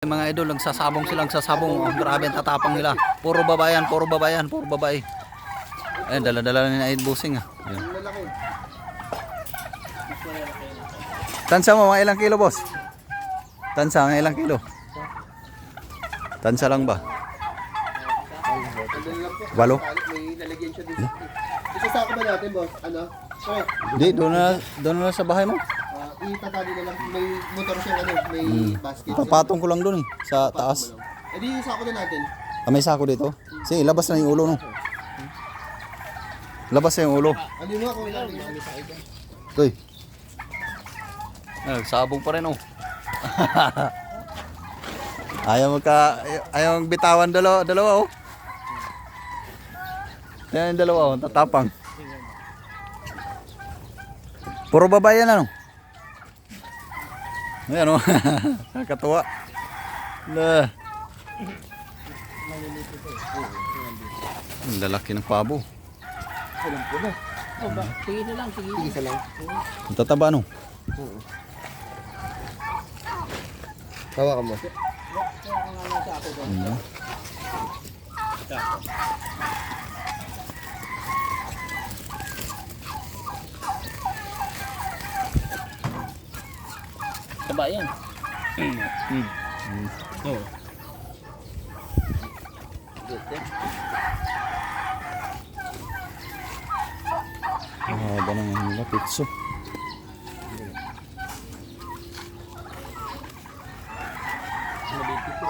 Mga idol, nagsasabong silang sasabong. Oh, grabe ang tatapang nila. Puro babayan, puro babayan, puro babae. Ayun, dala-dala ni Aid Busing ah. Ayun. Tansa mo, mga ilang kilo, boss? Tansa, mga ilang kilo? Tansa lang ba? Walo? Isasako ba natin, boss? Ano? Sir, Di, doon na, doon na sa bahay mo. Itatali na lang. May motor siyang ano, may basket. Papatong ko lang doon eh, sa taas. Eh di, isako na natin. Ah, may sako dito. Sige, labas na yung ulo no. Labas na yung ulo. Ano mo kung ilan yung ano sa ito? Toy. Eh, sabong pa rin oh. ayaw magka ayaw magbitawan dalawa, dalawa oh. Yan yung dalawa oh, tatapang. Puro babae yan ano. Ayan oh. Nakakatuwa. La. Ang lalaki ng pabo. Alam ko na. Oh, ba? Sige na lang, sige. Sige, isa lang. Ang tataba no. Hawakan mo. Ano? Taba yan. Oo. Ah, ba naman nila pitso. Mabiti po.